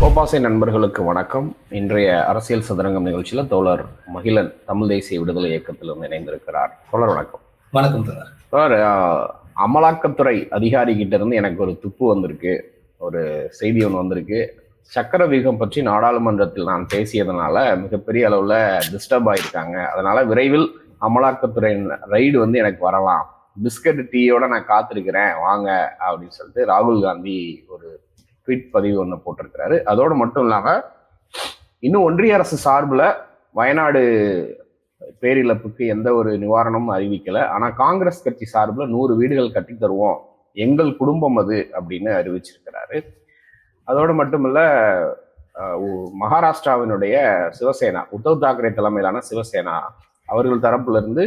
கோபாசை நண்பர்களுக்கு வணக்கம். இன்றைய அரசியல் சதுரங்கம் நிகழ்ச்சியில் தோழர் மகிழன் தமிழ் தேசிய விடுதலை இயக்கத்திலிருந்து இணைந்திருக்கிறார். தோழர் வணக்கம். வணக்கம் தோழர். அமலாக்கத்துறை அதிகாரி கிட்ட இருந்து எனக்கு ஒரு துப்பு வந்திருக்கு. ஒரு செய்தி ஒன்று வந்திருக்கு. சக்கர வியூகம் பற்றி நாடாளுமன்றத்தில் நான் பேசியதனால மிகப்பெரிய அளவில் டிஸ்டர்ப் ஆயிருக்காங்க. அதனால விரைவில் அமலாக்கத்துறையின் ரைடு வந்து எனக்கு வரலாம். பிஸ்கட் டீயோட நான் காத்திருக்கிறேன் வாங்க அப்படின்னு சொல்லிட்டு ராகுல் காந்தி ஒரு ட்வீட் பதிவு ஒன்று போட்டிருக்கிறாரு. அதோடு மட்டும் இல்லாமல் இன்னும் ஒன்றிய அரசு சார்பில் வயநாடு பேரிழப்புக்கு எந்த ஒரு நிவாரணமும் அறிவிக்கலை. ஆனால் காங்கிரஸ் கட்சி சார்பில் நூறு வீடுகள் கட்டி தருவோம். எங்கள் குடும்பம் அது அப்படின்னு அறிவிச்சிருக்கிறாரு. அதோடு மட்டுமல்ல மகாராஷ்டிராவினுடைய சிவசேனா உத்தவ் தாக்கரே தலைமையிலான சிவசேனா அவர்கள் தரப்புல இருந்து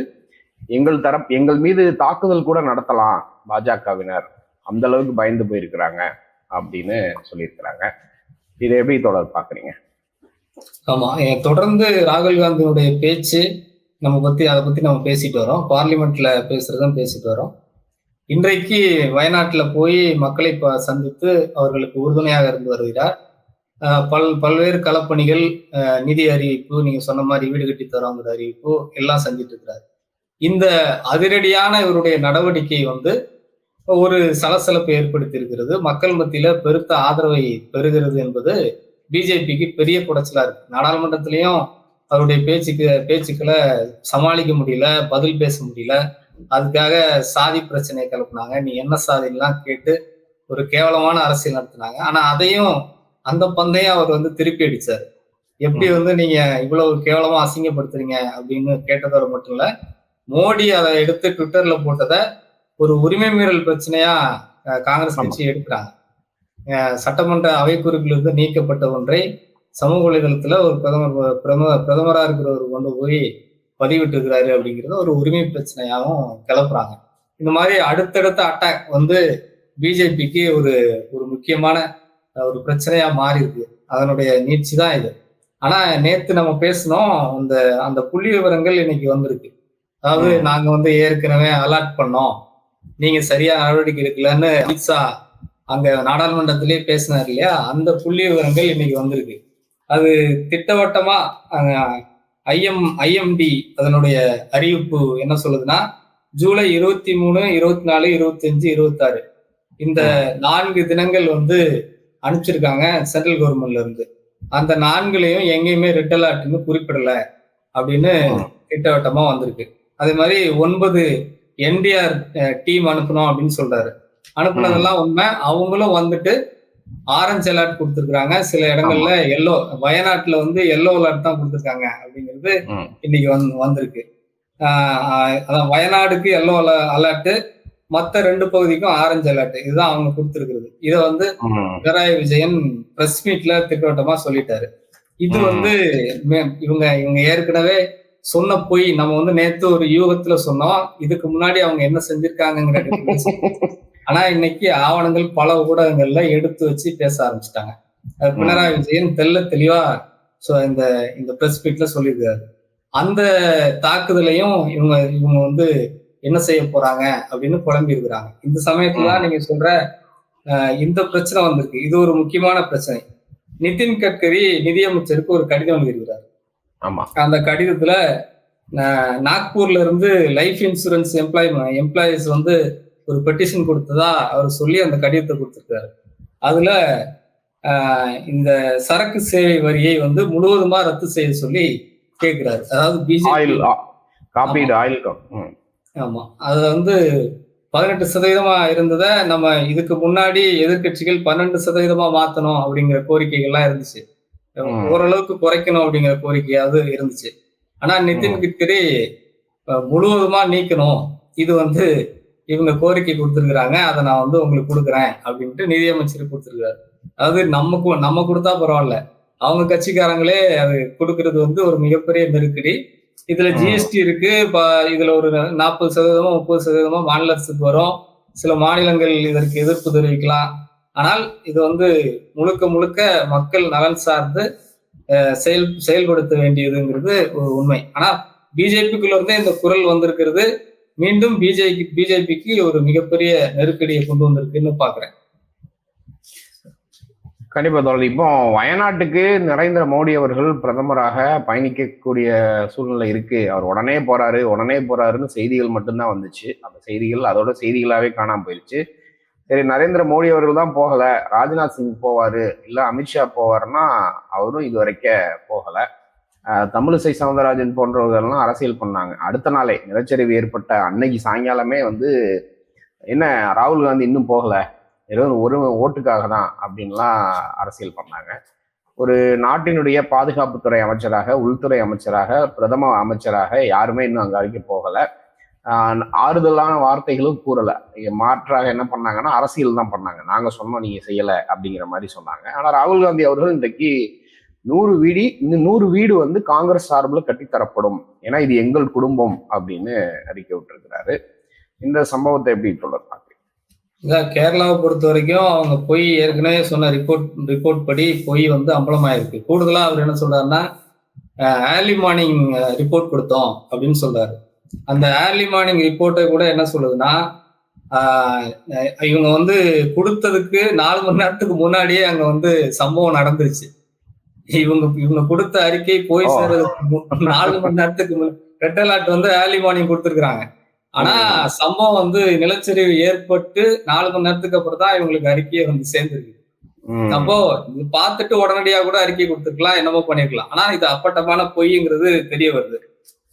எங்கள் தரப் எங்கள் மீது தாக்குதல் கூட நடத்தலாம் பாஜகவினர். அந்த அளவுக்கு பயந்து போயிருக்கிறாங்க அப்படின்னு சொல்லியிருக்கிறாங்க. இதை எப்படி தொடர் பாக்குறீங்க ஆமா தொடர்ந்து ராகுல் காந்தியுடைய பேச்சு நம்ம பத்தி அதை பத்தி நம்ம பேசிட்டு வரோம். பார்லிமெண்ட்ல பேசுறதும் பேசிட்டு வரோம். இன்றைக்கு வயநாட்டுல போய் மக்களை சந்தித்து அவர்களுக்கு உறுதுணையாக இருந்து வருகிறார். பல் பல்வேறு களப்பணிகள் அஹ் நிதி அறிவிப்பு நீங்க சொன்ன மாதிரி வீடு கட்டி தரோங்கிற அறிவிப்பு எல்லாம் செஞ்சுட்டு இருக்கிறார். இந்த அதிரடியான இவருடைய நடவடிக்கை வந்து ஒரு சலசலப்பை ஏற்படுத்தி இருக்கிறது மக்கள் மத்தியில பெருத்த ஆதரவை பெறுகிறது என்பது பிஜேபிக்கு பெரிய குடைச்சலா இருக்கு. நாடாளுமன்றத்திலையும் அவருடைய பேச்சுக்கு பேச்சுக்களை சமாளிக்க முடியல பதில் பேச முடியல. அதுக்காக சாதி பிரச்சனையை கிளப்புனாங்க. நீ என்ன சாதிலாம் கேட்டு ஒரு கேவலமான அரசியல் நடத்தினாங்க. ஆனா அதையும் அந்த பந்தையும் அவர் வந்து திருப்பி அடிச்சாரு. எப்படி வந்து நீங்க இவ்வளவு கேவலமா அசிங்கப்படுத்துறீங்க அப்படின்னு கேட்டதோட மட்டும் இல்ல மோடி அதை எடுத்து ட்விட்டர்ல போட்டதை ஒரு உரிமை மீறல் பிரச்சனையா காங்கிரஸ் கட்சி எடுக்கிறாங்க. சட்டமன்ற அவைக்குறிப்பிலிருந்து நீக்கப்பட்ட ஒன்றை சமூக வலைதளத்துல ஒரு பிரதமர் பிரதம பிரதமரா இருக்கிறவர் கொண்டு போய் பதிவிட்டு இருக்கிறாரு அப்படிங்கிறத ஒரு உரிமை பிரச்சனையாகவும் கிளப்புறாங்க. இந்த மாதிரி அடுத்தடுத்த அட்டாக் வந்து பிஜேபிக்கு ஒரு ஒரு முக்கியமான ஒரு பிரச்சனையா மாறி இருக்கு அதனுடைய நீட்சி தான் இது. ஆனா நேத்து நம்ம பேசினோம் அந்த அந்த புள்ளி விவரங்கள் இன்னைக்கு வந்திருக்கு. அதாவது. நாங்க வந்து ஏற்கனவே அலர்ட் பண்ணோம். நீங்க சரியா நடவடிக்கை எடுக்கலன்னு அமித்ஷா அங்க நாடாளுமன்றத்திலே பேசினார் இல்லையா? அந்த புள்ளி விவரங்கள் இன்னைக்கு வந்திருக்கு. அது திட்டவட்டமா ஐஎம் ஐஎம்டி அதனுடைய அறிவிப்பு என்ன சொல்லுதுன்னா ஜூலை இருபத்தி மூணு இருபத்தி நாலு இருபத்தி அஞ்சு இருபத்தாறு. இந்த நான்கு தினங்கள் வந்து அனுப்பிச்சிருக்காங்க சென்ட்ரல் கவர்மெண்ட்ல இருந்து. அந்த நான்குலையும் எங்கேயுமே ரெட் அலர்ட்னு குறிப்பிடல அப்படின்னு. திட்டவட்டமா வந்திருக்கு. அதே மாதிரி ஒன்பது என்டிஆர் டீம் அனுப்பணும் அப்படின்னு சொல்றாரு. அனுப்புனதெல்லாம் உண்மை. அவங்களும் வந்துட்டு ஆரஞ்சு அலர்ட் கொடுத்துருக்காங்க சில இடங்கள்ல எல்லோ வயநாட்டுல வந்து எல்லோ அலர்ட் தான் கொடுத்துருக்காங்க அப்படிங்கிறது. இன்னைக்கு வந்து வந்திருக்கு. அதான் வயநாடுக்கு எல்லோ அலர்ட் மத்த ரெண்டு பகுதிக்கும் ஆரஞ்சு அலர்ட் இதுதான் அவங்க கொடுத்துருக்கிறது. இதை வந்து. பினராயி விஜயன் பிரஸ் மீட்ல திட்டவட்டமா சொல்லிட்டாரு. இது. வந்து இவங்க இவங்க ஏற்கனவே சொன்ன பொய் நம்ம வந்து நேத்து ஒரு யூகத்துல சொன்னோம். இதுக்கு முன்னாடி அவங்க என்ன செஞ்சிருக்காங்கிற. ஆனா இன்னைக்கு ஆவணங்கள் பல ஊடகங்கள்ல எடுத்து வச்சு பேச ஆரம்பிச்சிட்டாங்க. அது பினராயி விஜயன் தெள்ள தெளிவா இந்த இந்த பிரஸ் மீட்ல சொல்லியிருக்காரு. அந்த தாக்குதலையும் இவங்க இவங்க வந்து என்ன செய்ய போறாங்க அப்படின்னு புலம்பி இருக்கிறாங்க. இந்த சமயத்துல நீங்க சொல்ற இந்த பிரச்சனை வந்திருக்கு. இது ஒரு முக்கியமான பிரச்சனை. நிதின் கட்கரி நிதியமைச்சருக்கு ஒரு கடிதம் எழுதியிருக்கிறார். ஆமா. அந்த கடிதத்துல நாக்பூர்ல இருந்து லைஃப் இன்சூரன்ஸ் எம்ப்ளாய் எம்ப்ளாயிஸ் வந்து ஒரு பெட்டிஷன் கொடுத்ததா அவர் சொல்லி அந்த கடிதத்தை கொடுத்திருக்காரு. அதுல இந்த சரக்கு சேவை வரியை வந்து முழுவதுமா ரத்து செய்ய சொல்லி கேட்கிறாரு அதாவது பிஜேபி காப்பீடு ஆயில். ஆமா. அதுல வந்து பதினெட்டு சதவீதமா இருந்ததை நம்ம இதுக்கு முன்னாடி எதிர்க்கட்சிகள் பன்னெண்டு சதவீதமா மாத்தணும் அப்படிங்கிற கோரிக்கைகள்லாம் இருந்துச்சு. ஓரளவுக்கு குறைக்கணும் அப்படிங்கிற கோரிக்கையாவது இருந்துச்சு. ஆனா நிதின் கட்கரி முழுவதுமா நீக்கணும். இது வந்து இவங்க கோரிக்கை கொடுத்துருக்குறாங்க. அதை நான் வந்து உங்களுக்கு கொடுக்குறேன் அப்படின்ட்டு நிதியமைச்சர் கொடுத்துருக்காரு அதாவது நம்ம கு- நம்ம கொடுத்தா பரவாயில்ல. அவங்க கட்சிக்காரங்களே அது கொடுக்கறது வந்து ஒரு மிகப்பெரிய நெருக்கடி. இதுல. ஜிஎஸ்டி இருக்கு. இப்ப இதுல ஒரு நாற்பது சதவீதமோ முப்பது சதவீதமோ மாநில அரசுக்கு வரும். சில மாநிலங்கள் இதற்கு எதிர்ப்பு தெரிவிக்கலாம். ஆனால் இது வந்து முழுக்க முழுக்க மக்கள் நலன் சார்ந்து செயல் செயல்படுத்த வேண்டியதுங்கிறது ஒரு உண்மை. ஆனா பிஜேபிக்குள்ள இருந்தே இந்த குரல் வந்திருக்கிறது. மீண்டும் பிஜேபி பிஜேபிக்கு ஒரு மிகப்பெரிய நெருக்கடியை கொண்டு வந்திருக்குன்னு பாக்குறேன். கண்டிப்பா தோழர். இப்போ வயநாட்டுக்கு நரேந்திர மோடி அவர்கள் பிரதமராக பயணிக்கக்கூடிய சூழ்நிலை இருக்கு. அவர் உடனே போறாரு உடனே போறாருன்னு செய்திகள் மட்டும்தான் வந்துச்சு. அந்த செய்திகள் அதோட செய்திகளாவே காணாம போயிடுச்சு சரி நரேந்திர மோடி அவர்கள் தான் போகல. ராஜ்நாத் சிங் போவாரு. இல்ல அமித்ஷா போவாருன்னா அவரும் இது வரைக்கும் போகல. தமிழிசை சவுந்தரராஜன் போன்றவர்கள்லாம் அரசியல் பண்ணாங்க. அடுத்த நாளே நிலச்சரிவு ஏற்பட்ட அன்னைக்கு சாயங்காலமே வந்து என்ன ராகுல் காந்தி இன்னும் போகல. வெறும் ஒரு ஓட்டுக்காக தான் அப்படின்லாம் அரசியல் பண்ணாங்க. ஒரு நாட்டினுடைய பாதுகாப்புத்துறை அமைச்சராக உள்துறை அமைச்சராக பிரதம அமைச்சராக யாருமே இன்னும் அங்க வரைக்கும் போகலை. ஆறுதலான வார்த்தைகளும் கூறலை. மாற்றாக என்ன பண்ணாங்கன்னா அரசியல் தான் பண்ணாங்க. நாங்கள் சொன்னோம் நீங்கள் செய்யலை அப்படிங்கிற மாதிரி சொன்னாங்க. ஆனால் ராகுல் காந்தி அவர்கள் இன்றைக்கு நூறு வீடி இந்த நூறு வீடு வந்து காங்கிரஸ் சார்பில் கட்டித்தரப்படும். ஏன்னா இது எங்கள் குடும்பம் அப்படின்னு அறிக்கை விட்டுருக்கிறாரு. இந்த சம்பவத்தை எப்படி தொடர் பார்க்குறீங்க? இதான் கேரளாவை பொறுத்த வரைக்கும் அவங்க பொய் ஏற்கனவே சொன்ன ரிப்போர்ட் ரிப்போர்ட் படி பொய் வந்து அம்பலமாயிருக்கு. கூடுதலாக அவர் என்ன சொல்றாருன்னா ஏர்லி மார்னிங் ரிப்போர்ட் கொடுத்தோம் அப்படின்னு சொல்றாரு. அந்த ஏர்லி மார்னிங் ரிப்போர்ட்டை கூட என்ன சொல்லுதுன்னா ஆஹ் இவங்க வந்து கொடுத்ததுக்கு நாலு மணி நேரத்துக்கு முன்னாடியே அங்க வந்து சம்பவம் நடந்துருச்சு. இவங்க இவங்க கொடுத்த அறிக்கை போய். சேர்றதுக்கு நாலு மணி நேரத்துக்கு ரெட் அலர்ட் வந்து ஏர்லி மார்னிங் கொடுத்துருக்காங்க ஆனா சம்பவம் வந்து நிலச்சரிவு ஏற்பட்டு நாலு மணி நேரத்துக்கு அப்புறம் தான் இவங்களுக்கு அறிக்கையை வந்து சேர்ந்துருக்கு. அப்போ பார்த்துட்டு உடனடியா கூட அறிக்கை கொடுத்துருக்கலாம் என்னமோ பண்ணிருக்கலாம். ஆனா இது அப்பட்டமான பொய்ங்கிறது தெரிய வருது.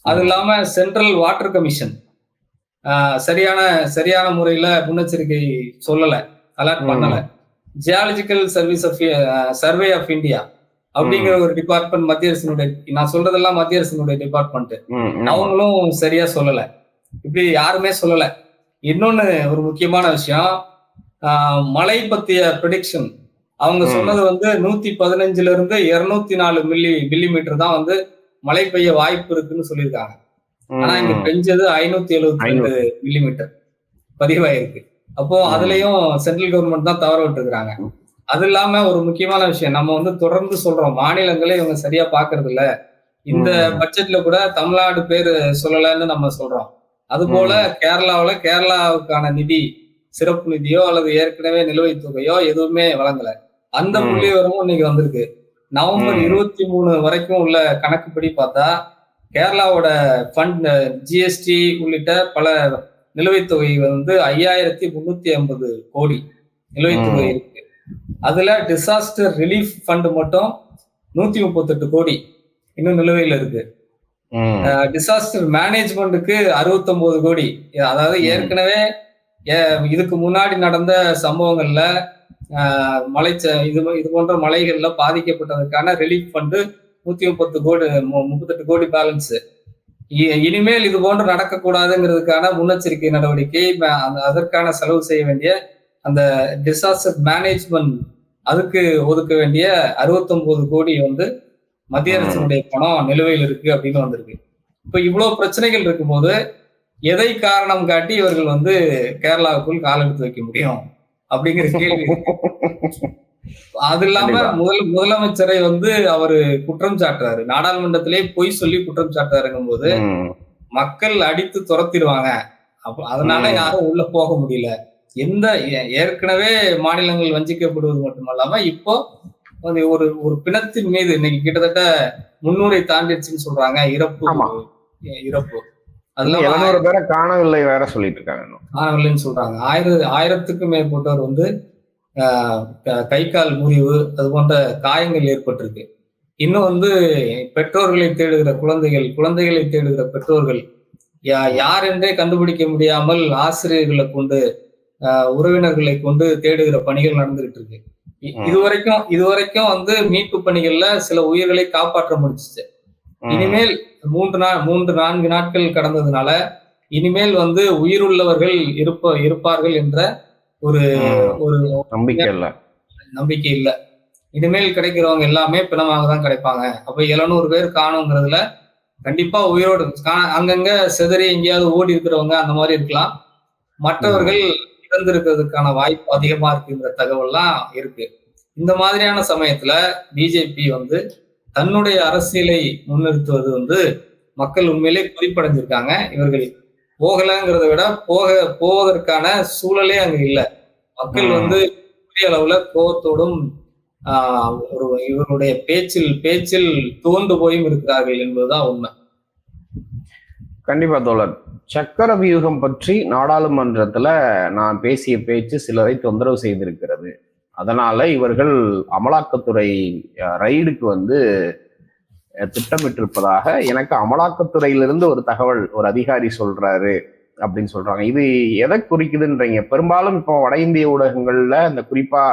அது இல்லாம சென்ட்ரல் வாட்டர் கமிஷன் சரியான சரியான முறையில முன்னெச்சரிக்கை சொல்லல அலர்ட். பண்ணல geological service of survey of India அப்படிங்கிற ஒரு டிபார்ட்மெண்ட் மத்திய அரசினுடைய நான் சொல்றதெல்லாம் மத்திய அரசினுடைய டிபார்ட்மெண்ட். அவங்களும் சரியா சொல்லல இப்படி யாருமே சொல்லல இன்னொன்னு ஒரு முக்கியமான விஷயம் மழை பத்திய ப்ரிடிக்ஷன் அவங்க. சொன்னது வந்து நூத்தி பதினஞ்சுல இருந்து இருநூத்தி நாலு மில்லி மில்லிமீட்டர் தான் வந்து மழை பெய்ய வாய்ப்பு இருக்குன்னு சொல்லியிருக்காங்க ஆனா இங்க. பெஞ்சது ஐநூத்தி எழுபத்தி ரெண்டு மில்லிமீட்டர் பதிவாயிருக்கு அப்போ. அதுலயும் சென்ட்ரல் கவர்மெண்ட் தான் தவற விட்டுருக்காங்க ம். அது இல்லாம ஒரு முக்கியமான விஷயம் நம்ம வந்து தொடர்ந்து சொல்றோம் மாநிலங்களே இவங்க சரியா பாக்குறது இல்ல இந்த. பட்ஜெட்ல கூட தமிழ்நாடு பேரு சொல்லலைன்னு நம்ம சொல்றோம் அது போல கேரளாவுல கேரளாவுக்கான நிதி சிறப்பு நிதியோ அல்லது ஏற்கனவே நிலுவைத் தொகையோ எதுவுமே வழங்கல அந்த. புள்ளி வரமும் இன்னைக்கு வந்திருக்கு நவம்பர். இருபத்தி மூணு வரைக்கும் உள்ள கணக்குப்படி பார்த்தா கேரளாவோட ஃபண்ட் ஜிஎஸ்டி உள்ளிட்ட பல நிலுவைத் தொகை வந்து ஐயாயிரத்தி முன்னூத்தி ஐம்பது கோடி நிலுவைத் தொகை. இருக்கு அதுல டிசாஸ்டர் ரிலீஃப் ஃபண்ட் மட்டும் நூத்தி முப்பத்தெட்டு கோடி இன்னும் நிலுவையில இருக்கு. டிசாஸ்டர் மேனேஜ்மெண்ட்டுக்கு அறுபத்தொன்பது கோடி அதாவது. ஏற்கனவே இதுக்கு முன்னாடி நடந்த சம்பவங்கள்ல மலை இது இது போன்ற மலைகள்ல பாதிக்கப்பட்டதுக்கான ரிலீஃப் ஃபண்டு நூத்தி முப்பத்து கோடி மு- முப்பத்தெட்டு கோடி பேலன்ஸ் இனிமேல் இது போன்று நடக்கக்கூடாதுங்கிறதுக்கான முன்னெச்சரிக்கை நடவடிக்கை அந்த- அதற்கான செலவு செய்ய வேண்டிய அந்த டிசாஸ்டர் மேனேஜ்மெண்ட் அதுக்கு ஒதுக்க வேண்டிய 69 கோடி வந்து மத்திய அரசினுடைய பணம் நிலுவையில் இருக்கு அப்படின்னு வந்திருக்கு. இப்போ இவ்வளவு பிரச்சனைகள் இருக்கும்போது எதை காரணம் காட்டி இவர்கள் வந்து கேரளாவுக்குள் காலெடுத்து வைக்க முடியும்? அப்படிங்கிற கேள்வி. அது இல்லாம. முதல் முதலமைச்சரை வந்து அவரு குற்றம் சாட்டுறாரு நாடாளுமன்றத்திலே பொய் சொல்லி குற்றம் சாட்டுறாருங்கும் போது. மக்கள் அடித்து துரத்திடுவாங்க அதனால. யாரும் உள்ள போக முடியல எந்த ஏற்கனவே மாநிலங்கள் வஞ்சிக்கப்படுவது மட்டுமல்லாம இப்போ ஒரு ஒரு பிணத்தின் மீது இன்னைக்கு கிட்டத்தட்ட முன்னூரை தாண்டிடுச்சுன்னு சொல்றாங்க இறப்பு. இறப்பு எழுநூறு பேரை காணவில்லை வேற சொல்லிட்டு இருக்காங்க. காணவில்லைன்னு சொல்றாங்க ஆயிர ஆயிரத்துக்கும் மேற்பட்டோர் வந்து க- கால் முறிவு அது போன்ற காயங்கள் ஏற்பட்டிருக்கு இன்னும் வந்து பெற்றோர்களை தேடுகிற குழந்தைகள் குழந்தைகளை தேடுகிற பெற்றோர்கள் யார் என்றே கண்டுபிடிக்க முடியாமல் ஆசிரியர்களை கொண்டு உறவினர்களை கொண்டு தேடுகிற பணிகள் நடந்துகிட்டு இருக்கு. இதுவரைக்கும் இதுவரைக்கும் வந்து மீட்பு பணிகள்ல சில உயிர்களை காப்பாற்ற முடிஞ்சுச்சு ம். இனிமேல் மூன்று நாள் மூன்று நான்கு நாட்கள் கடந்ததுனால இனிமேல் வந்து உயிருள்ளவர்கள் இருப்ப இருப்பார்கள் என்ற ஒரு. ஒரு நம்பிக்கை இல்ல. நம்பிக்கை இல்ல. இனிமேல் கிடைக்கிறவங்க எல்லாமே பிணமாக தான் கிடைப்பாங்க. அப்ப எழுநூறு பேர் காணுங்கிறதுல கண்டிப்பா உயிரோடு அங்கங்க செதறி எங்கேயாவது ஓடி இருக்கிறவங்க அந்த மாதிரி இருக்கலாம். மற்றவர்கள் இறந்திருக்கிறதுக்கான வாய்ப்பு அதிகமா இருக்குங்கிற தகவல்லாம் இருக்கு. இந்த மாதிரியான சமயத்துல பிஜேபி வந்து தன்னுடைய அரசியலை முன்னிறுத்துவது வந்து மக்கள் உண்மையிலே குறிப்படைஞ்சிருக்காங்க. இவர்கள் போகலங்கிறத விட போக போவதற்கான சூழலே அங்க இல்ல. மக்கள். வந்து பெரிய அளவுல கோபத்தோடும் ஒரு இவருடைய பேச்சில் பேச்சில் துவண்டு போயும் இருக்கிறார்கள் என்பதுதான் உண்மை. கண்டிப்பா தோழர். சக்கர வியூகம் பற்றி நாடாளுமன்றத்துல நான் பேசிய பேச்சு சிலரை தொந்தரவு செய்திருக்கிறது. அதனால இவர்கள் அமலாக்கத்துறை ரைடுக்கு வந்து திட்டமிட்டிருப்பதாக எனக்கு அமலாக்கத்துறையிலிருந்து ஒரு தகவல் ஒரு அதிகாரி சொல்றாரு அப்படின்னு சொல்றாங்க. இது எதை குறிக்குதுன்றீங்க? பெரும்பாலும் இப்போ வட இந்திய ஊடகங்கள்ல இந்த குறிப்பா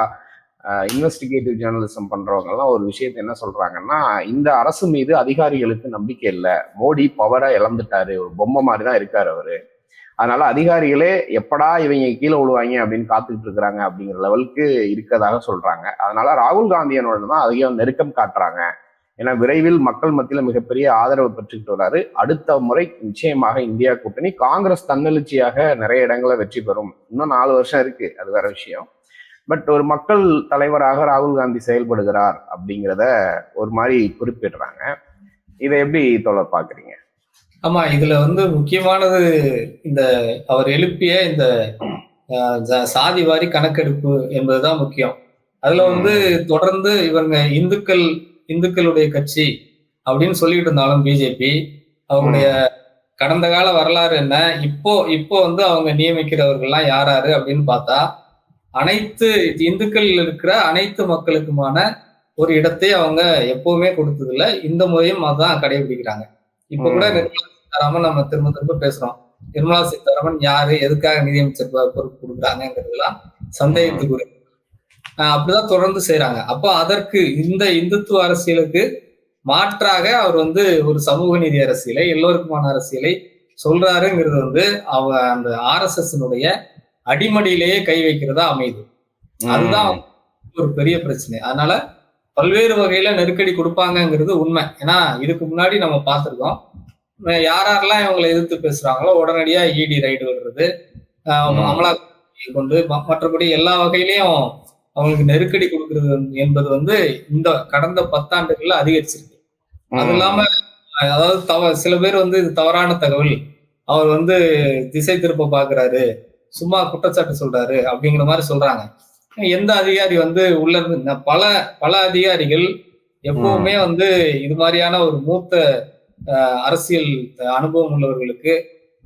இன்வெஸ்டிகேட்டிவ் ஜேர்னலிசம் பண்றவங்கலாம் ஒரு விஷயத்தை என்ன சொல்றாங்கன்னா இந்த அரசு மீது அதிகாரிகளுக்கு நம்பிக்கை இல்லை. மோடி பவரை இழந்துட்டாரு. ஒரு பொம்மை மாதிரி தான் இருக்காரு அவரு. அதனால அதிகாரிகளே எப்படா இவங்க கீழே விழுவாங்க அப்படின்னு காத்துக்கிட்டு இருக்கிறாங்க அப்படிங்கிற லெவலுக்கு இருக்கதாக சொல்றாங்க. அதனால ராகுல் காந்தியனோட தான் அதிகம் நெருக்கம் காட்டுறாங்க. ஏன்னா விரைவில் மக்கள் மத்தியில மிகப்பெரிய ஆதரவு பெற்றுக்கிட்டு வராரு. அடுத்த முறை நிச்சயமாக இந்தியா கூட்டணி காங்கிரஸ் தன்னெழுச்சியாக நிறைய இடங்களை வெற்றி பெறும். இன்னும் நாலு வருஷம் இருக்கு அது வேற விஷயம். பட் ஒரு மக்கள் தலைவராக ராகுல் காந்தி செயல்படுகிறார் அப்படிங்கிறத ஒரு மாதிரி குறிப்பிடுறாங்க. இதை எப்படி தொடர் பாக்குறீங்க ஆமா இதுல வந்து முக்கியமானது இந்த அவர் எழுப்பிய இந்த சாதி வாரி கணக்கெடுப்பு என்பதுதான் முக்கியம். அதுல வந்து தொடர்ந்து இவங்க இந்துக்கள் இந்துக்களுடைய கட்சி அப்படின்னு சொல்லிட்டு இருந்தாலும் பிஜேபி அவங்களுடைய கடந்த கால வரலாறு என்ன இப்போ இப்போ வந்து அவங்க நியமிக்கிறவர்கள்லாம் யார் யாரு அப்படின்னு பார்த்தா அனைத்து இந்துக்கள் இருக்கிற அனைத்து மக்களுக்குமான ஒரு இடத்தை அவங்க எப்பவுமே கொடுத்ததில்ல. இந்த முறையும் அதான் கடைபிடிக்கிறாங்க. இப்ப கூட. நிர்மலா சீதாராமன் நம்ம திரும்ப திரும்ப பேசுறோம். நிர்மலா சீதாராமன் யாரு எதுக்காக நிதியமைச்சர் பொறுப்பு கொடுக்குறாங்கிறதுலாம் சந்தேகத்துக்குரிய. அப்படிதான் தொடர்ந்து செய்றாங்க. அப்போ அதற்கு இந்த இந்துத்துவ அரசியலுக்கு மாற்றாக அவர் வந்து ஒரு சமூக நீதி அரசியலை எல்லோருக்குமான அரசியலை சொல்றாருங்கிறது வந்து அவ அந்த ஆர்எஸ்எஸ்னுடைய அடிமடியிலேயே கை வைக்கிறதா அமையுது. அதுதான் ஒரு பெரிய பிரச்சனை. அதனால பல்வேறு வகையில நெருக்கடி கொடுப்பாங்கங்கிறது உண்மை. ஏன்னா இதுக்கு முன்னாடி நம்ம பார்த்திருக்கோம். யார் யாரெல்லாம் இவங்களை எதிர்த்து பேசுறாங்களோ உடனடியா இடி ரைடு வருது அஹ் ம். அமலாக்கத்தை கொண்டு மற்றபடி எல்லா வகையிலையும் அவங்களுக்கு நெருக்கடி கொடுக்கிறது என்பது வந்து இந்த கடந்த பத்தாண்டுகள்ல அதிகரிச்சிருக்கு. அது இல்லாம அதாவது தவ சில பேர் வந்து இது தவறான தகவல். அவர் வந்து திசை திருப்ப பாக்குறாரு சும்மா குற்றச்சாட்டு சொல்றாரு அப்படிங்கிற மாதிரி சொல்றாங்க. எந்த அதிகாரி வந்து உள்ள இருந்து பல பல அதிகாரிகள் எப்பவுமே வந்து இது மாதிரியான ஒரு மூத்த அரசியல் அனுபவம் உள்ளவர்களுக்கு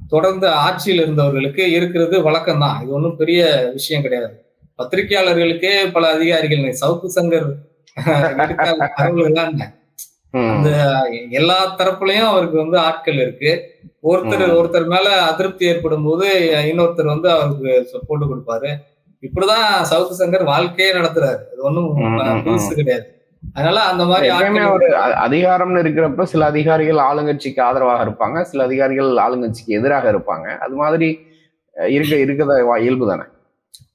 தொடர்ந்து ஆட்சியில் இருந்தவர்களுக்கு இருக்கிறது வழக்கம்தான். இது ஒன்றும் பெரிய விஷயம் கிடையாது. பத்திரிகையாளர்களுக்கே பல அதிகாரிகள் சவுக்கு சங்கர்? அந்த எல்லா தரப்புலயும் அவருக்கு வந்து ஆட்கள் இருக்கு. ஒருத்தர். ஒருத்தர் மேல அதிருப்தி ஏற்படும் போது இன்னொருத்தர் வந்து அவருக்கு சொ- போட்டு கொடுப்பாரு. இப்படிதான் சவுக்கு சங்கர் வாழ்க்கையே நடத்துறாரு. அது ஒண்ணும். புதுசு கிடையாது. அதனால அந்த மாதிரி ஒரு அதிகாரம்னு இருக்கிறப்ப சில அதிகாரிகள் ஆளுங்கட்சிக்கு ஆதரவாக இருப்பாங்க சில அதிகாரிகள் ஆளுங்கட்சிக்கு எதிராக இருப்பாங்க. அது மாதிரி இருக்க இருக்கத இயல்பு தானே.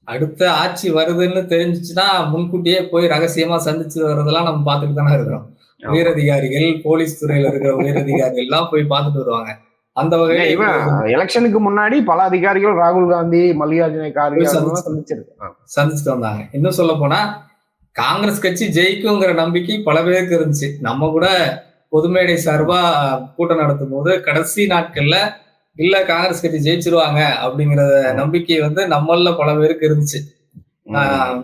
அடுத்த ஆட்சி வருதுன்னு தெரிஞ்சுச்சுன்னா முன்கூட்டியே போய் ரகசியமா சந்திச்சு வர்றதெல்லாம் நம்ம பார்த்துட்டு தானே இருக்கிறோம். உயரதிகாரிகள் போலீஸ் துறையில இருக்கிற உயரதிகாரிகள் எல்லாம் போய் பார்த்துட்டு வருவாங்க. அந்த வகையில இவன் எலெக்ஷனுக்கு முன்னாடி பல அதிகாரிகள் ராகுல் காந்தி மல்லிகார்ஜுன கார்கே போய் அவங்களெல்லாம் சந்திச்சு- சந்திச்சிருக்கு ஆ. சந்திச்சுட்டு வந்தாங்க. இன்னும் சொல்ல போனா காங்கிரஸ் கட்சி ஜெயிக்குங்கிற நம்பிக்கை பல பேருக்கு இருந்துச்சு. நம்ம கூட பொதுமேடை சார்பா கூட்டம் நடத்தும் போது கடைசி நாட்கள்ல இல்ல காங்கிரஸ் கட்சி ஜெயிச்சிருவாங்க அப்படிங்கிற நம்பிக்கை வந்து நம்மள பல பேருக்கு இருந்துச்சு.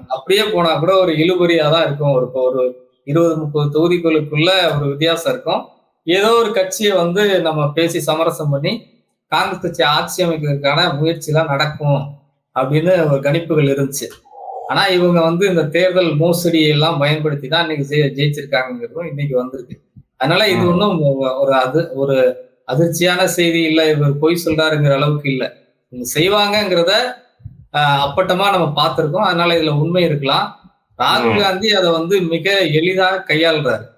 அப்படியே போனா கூட ஒரு இழுபறியா தான் இருக்கும். ஒரு ஒரு இருபது முப்பது தொகுதிகளுக்குள்ள ஒரு வித்தியாசம் இருக்கும். ஏதோ ஒரு கட்சியை வந்து நம்ம பேசி சமரசம் பண்ணி காங்கிரஸ் கட்சி ஆட்சி அமைக்கிறதுக்கான முயற்சி எல்லாம் நடக்கும் அப்படின்னு ஒரு கணிப்புகள் இருந்துச்சு. ஆனா இவங்க வந்து இந்த தேர்தல் மோசடியை எல்லாம் பயன்படுத்தி தான் இன்னைக்கு ஜெயி- ஜெயிச்சிருக்காங்கிறதும் இன்னைக்கு வந்திருக்கு. அதனால இது. ஒன்றும் ஒரு அது ஒரு அதிர்ச்சியான செய்தி இல்ல. இவர் பொய் சொல்றாருங்கிற அளவுக்கு இல்ல. இவங்க செய்வாங்கங்கிறத அப்பட்டமா நம்ம பார்த்திருக்கோம். அதனால இதுல உண்மை இருக்கலாம். ராகுல். காந்தி அதை வந்து மிக எளிதாக கையாளுறாரு.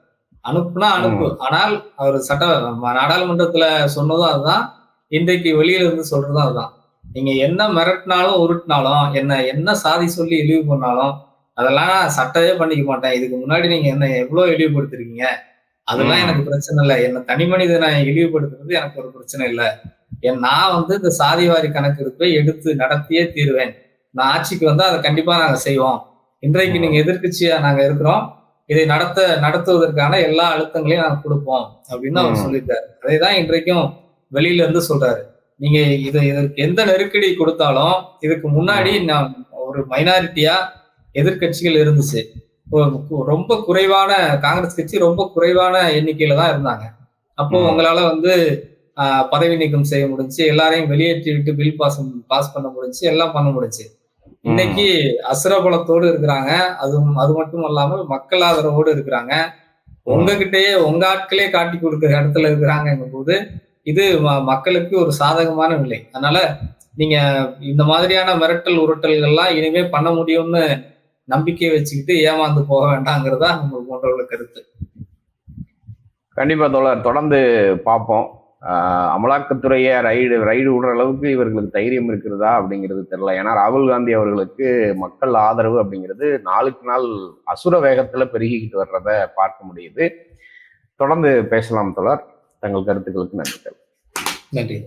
அனுப்புனா அனுப்பு. ஆனால் அவர் சட்ட நாடாளுமன்றத்துல சொன்னதும் அதுதான். இன்றைக்கு வெளியில இருந்து சொல்றதும் அதுதான். நீங்க என்ன மிரட்டினாலும் உருட்டினாலும் என்ன என்ன சாதி சொல்லி இழிவு பண்ணாலும் அதெல்லாம் சட்டவே பண்ணிக்க மாட்டேன். இதுக்கு முன்னாடி நீங்க என்ன எவ்வளவு இழிவுபடுத்திருக்கீங்க? அதெல்லாம். எனக்கு பிரச்சனை இல்லை. என்ன தனி மனிதனை இழிவுபடுத்துறது எனக்கு ஒரு பிரச்சனை இல்லை. என் நான் வந்து இந்த சாதிவாரி கணக்கெடுப்பை எடுத்து நடத்தியே தீருவேன். நான் ஆட்சிக்கு வந்தா அதை கண்டிப்பா நாங்க செய்வோம். இன்றைக்கு. நீங்க எதிர்க்கட்சியா நாங்க இருக்கிறோம். இதை நடத்த நடத்துவதற்கான எல்லா அழுத்தங்களையும் நாங்க கொடுப்போம் அப்படின்னு அவர். சொல்லியிருக்காரு. அதைதான் இன்றைக்கும் வெளியில இருந்து சொல்றாரு. நீங்க இது இதற்கு எந்த நெருக்கடி கொடுத்தாலும் இதுக்கு முன்னாடி நான் ஒரு மைனாரிட்டியா எதிர்க்கட்சிகள் இருந்துச்சு. ரொம்ப குறைவான காங்கிரஸ் கட்சி ரொம்ப குறைவான எண்ணிக்கையில தான் இருந்தாங்க. அப்போ. உங்களால வந்து பதவி நீக்கம் செய்ய முடிஞ்சு எல்லாரையும் வெளியேற்றி விட்டு பில் பாஸ் பாஸ் பண்ண முடிஞ்சு எல்லாம் பண்ண முடிஞ்சு. இன்னைக்கு அசுரபலத்தோடு இருக்கிறாங்க. அது அது மட்டும் இல்லாமல் மக்கள் ஆதரவோடு இருக்கிறாங்க. உங்ககிட்டயே உங்க ஆட்களே காட்டி கொடுக்குற இடத்துல இருக்கிறாங்க போது இது ம- மக்களுக்கு ஒரு சாதகமான நிலை. அதனால நீங்க இந்த மாதிரியான மிரட்டல் உருட்டல்கள்லாம் இனிமே பண்ண முடியும்னு நம்பிக்கை வச்சுக்கிட்டு ஏமாந்து போக வேண்டாங்கிறதா நம்ம போன்றவர்கள கருத்து. கண்டிப்பா தோழர் தொடர்ந்து பார்ப்போம். அமலாக்கத்துறையை ரைடு ரைடு விடுற அளவுக்கு இவர்களுக்கு தைரியம் இருக்கிறதா அப்படிங்கிறது தெரியல. ஏன்னா ராகுல் காந்தி அவர்களுக்கு மக்கள் ஆதரவு அப்படிங்கிறது நாளுக்கு நாள் அசுர வேகத்துல பெருகிக்கிட்டு வர்றத பார்க்க முடியுது. தொடர்ந்து பேசலாம் தொடர் தங்கள் கருத்துக்களுக்கு நன்றி. நன்றி.